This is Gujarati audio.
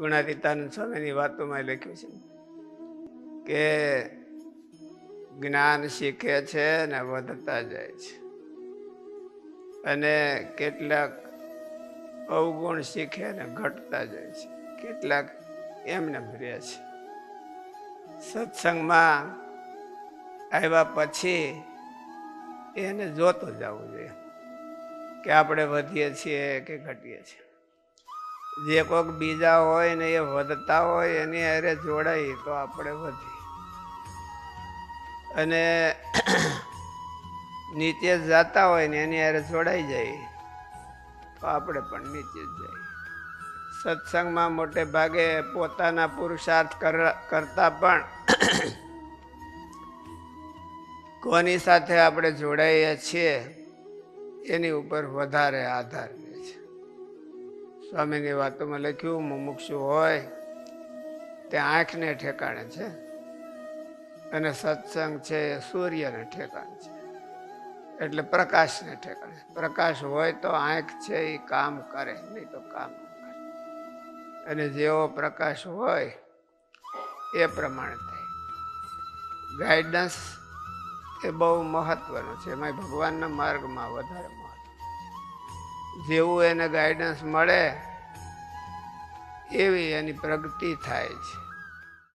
ગુણાતીતાનંદ સ્વામીની વાતોમાં લખ્યું છે કે જ્ઞાન શીખે છે ને વધતા જાય છે. અને કેટલાક અવગુણ શીખે ને ઘટતા જાય છે. કેટલાક એમને રહે છે. સત્સંગમાં આવ્યા પછી એને જોતું જવું જોઈએ કે આપણે વધીએ છીએ કે ઘટીએ છીએ. જે કોઈક બીજા હોય ને એ વધતા હોય એની અરે જોડાઈ તો આપણે વધી અને નીચે જતા હોય ને એની અરે જોડાઈ જાય તો આપણે પણ નીચે જ જઈએ. સત્સંગમાં મોટે ભાગે પોતાના પુરુષાર્થ કર- કરતા પણ કોની સાથે આપણે જોડાઈએ છીએ, એની ઉપર વધારે આધાર. સ્વામીની વાતોમાં લખ્યું મુમુક્ષુ હોય તે આંખને ઠેકાણે છે અને સત્સંગ છે સૂર્યને ઠેકાણે છે. એટલે પ્રકાશને ઠેકાણે પ્રકાશ હોય તો આંખ છે એ કામ કરે, નહીં તો કામ કરે. અને જેવો પ્રકાશ હોય, એ પ્રમાણે થાય. ગાઈડન્સ એ બહુ મહત્વનું છે. એમાં ભગવાનના માર્ગમાં વધારે મહત્વ જેવું એને ગાઈડન્સ મળે એવી એની પ્રગતિ થાય છે.